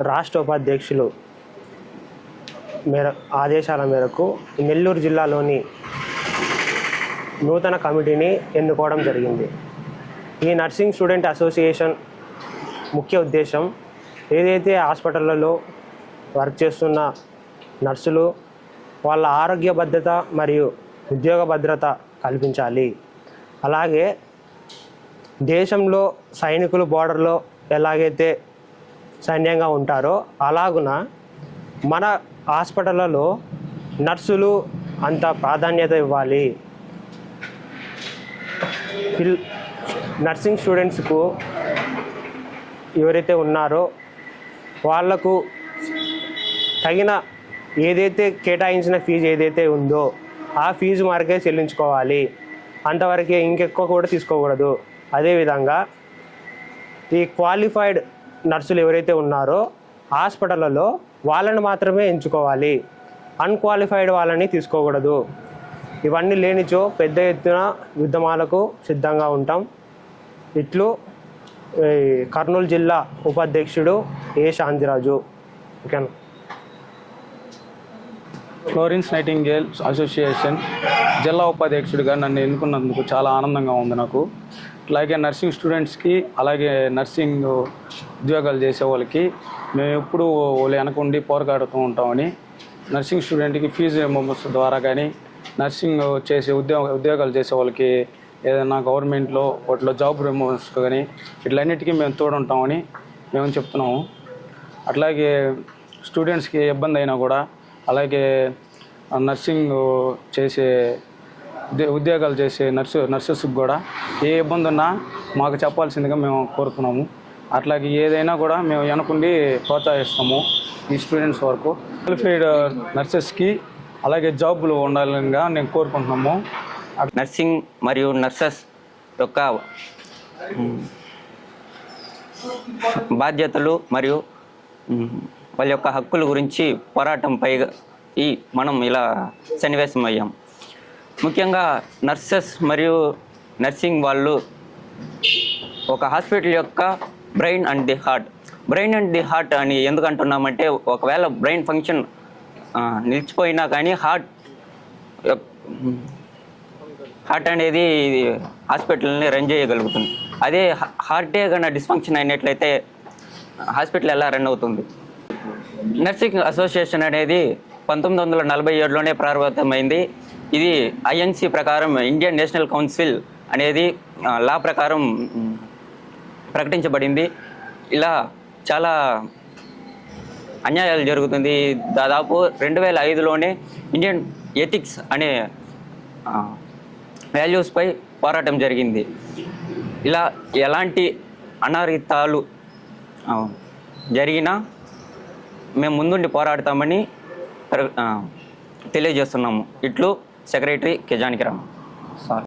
రాష్ట్ర ఉపాధ్యక్షులు మేర ఆదేశాల మేరకు నెల్లూరు జిల్లాలోని నూతన కమిటీని ఎన్నుకోవడం జరిగింది. ఈ నర్సింగ్ స్టూడెంట్ అసోసియేషన్ ముఖ్య ఉద్దేశం ఏదైతే హాస్పిటళ్ళలో వర్క్ చేస్తున్న నర్సులు వాళ్ళ ఆరోగ్య భద్రత మరియు ఉద్యోగ భద్రత కల్పించాలి. అలాగే దేశంలో సైనికులు బోర్డర్లో ఎలాగైతే సైన్యంగా ఉంటారో అలాగున మన హాస్పిటళ్ళలో నర్సులు అంత ప్రాధాన్యత ఇవ్వాలి. పిల్ నర్సింగ్ స్టూడెంట్స్కు ఎవరైతే ఉన్నారో వాళ్ళకు తగిన ఏదైతే కేటాయించిన ఫీజు ఏదైతే ఉందో ఆ ఫీజు మార్కే చెల్లించుకోవాలి. అంతవరకే ఇంకెక్కువ కూడా తీసుకోకూడదు. అదేవిధంగా ఈ క్వాలిఫైడ్ నర్సులు ఎవరైతే ఉన్నారో హాస్పిటళ్ళలో వాళ్ళని మాత్రమే ఎంచుకోవాలి. అన్క్వాలిఫైడ్ వాళ్ళని తీసుకోకూడదు. ఇవన్నీ లేనిచో పెద్ద ఎత్తున ఉద్యమాలకు సిద్ధంగా ఉంటాం. ఇట్లు ఈ కర్నూలు జిల్లా ఉపాధ్యక్షుడు ఏ శాంతిరాజు. ఓకేనా? ఫ్లోరెన్స్ నైటింగేల్ అసోసియేషన్ జిల్లా ఉపాధ్యక్షుడిగా నన్ను ఎన్నుకున్నందుకు చాలా ఆనందంగా ఉంది నాకు. అలాగే నర్సింగ్ స్టూడెంట్స్కి అలాగే నర్సింగ్ ఉద్యోగాలు చేసే వాళ్ళకి మేము ఎప్పుడు వాళ్ళు వెనకుండి పోరగాడుతూ ఉంటామని నర్సింగ్ స్టూడెంట్కి ఫీజు రిమంబర్స్ ద్వారా కానీ నర్సింగ్ చేసే ఉద్యోగ ఉద్యోగాలు చేసే వాళ్ళకి ఏదైనా గవర్నమెంట్లో వాటిలో జాబ్ రిమంబర్స్ కానీ ఇట్లన్నిటికీ మేము తోడుంటామని మేము చెప్తున్నాము. అట్లాగే స్టూడెంట్స్కి ఇబ్బంది అయినా కూడా అలాగే నర్సింగ్ చేసే ఉద్యో- ఉద్యోగాలు చేసే నర్సు నర్సెస్కి కూడా ఏ ఇబ్బంది ఉన్నా మాకు చెప్పాల్సిందిగా మేము కోరుతున్నాము. అట్లాగే ఏదైనా కూడా మేము వెనకుండి ప్రోత్సహిస్తాము ఈ స్టూడెంట్స్ వరకు. క్వాలిఫైడ్ నర్సెస్కి అలాగే జాబులు ఉండాలిగా నేను కోరుకుంటున్నాము. నర్సింగ్ మరియు నర్సెస్ యొక్క బాధ్యతలు మరియు వాళ్ళ యొక్క హక్కుల గురించి పోరాటంపై ఈ మనం ఇలా సన్నివేశం అయ్యాం ముఖ్యంగా నర్సెస్ మరియు నర్సింగ్ వాళ్ళు ఒక హాస్పిటల్ యొక్క brain and the heart. Brain and the heart అని ఎందుకు అంటున్నామంటే ఒకవేళ బ్రెయిన్ ఫంక్షన్ నిలిచిపోయినా కానీ హార్ట్ హార్ట్ అనేది ఇది హాస్పిటల్ని రన్ చేయగలుగుతుంది. అదే హార్టే కన్నా డిస్ఫంక్షన్ అయినట్లయితే హాస్పిటల్ ఎలా రన్ అవుతుంది? నర్సింగ్ అసోసియేషన్ అనేది పంతొమ్మిది వందల నలభై ఏడులోనే ప్రారంభమైంది. ఇది ఐఎన్సి ప్రకారం ఇండియన్ నేషనల్ కౌన్సిల్ అనేది లా ప్రకారం ప్రకటించబడింది. ఇలా చాలా అన్యాయాలు జరుగుతుంది. దాదాపు రెండు వేల ఐదులోనే ఇండియన్ ఎథిక్స్ అనే వాల్యూస్పై పోరాటం జరిగింది. ఇలా ఎలాంటి అనారితాలు జరిగినా మేము ముందుండి పోరాడతామని తెలియజేస్తున్నాము. ఇట్లు సెక్రటరీ కిజానికి రామ్. సార్.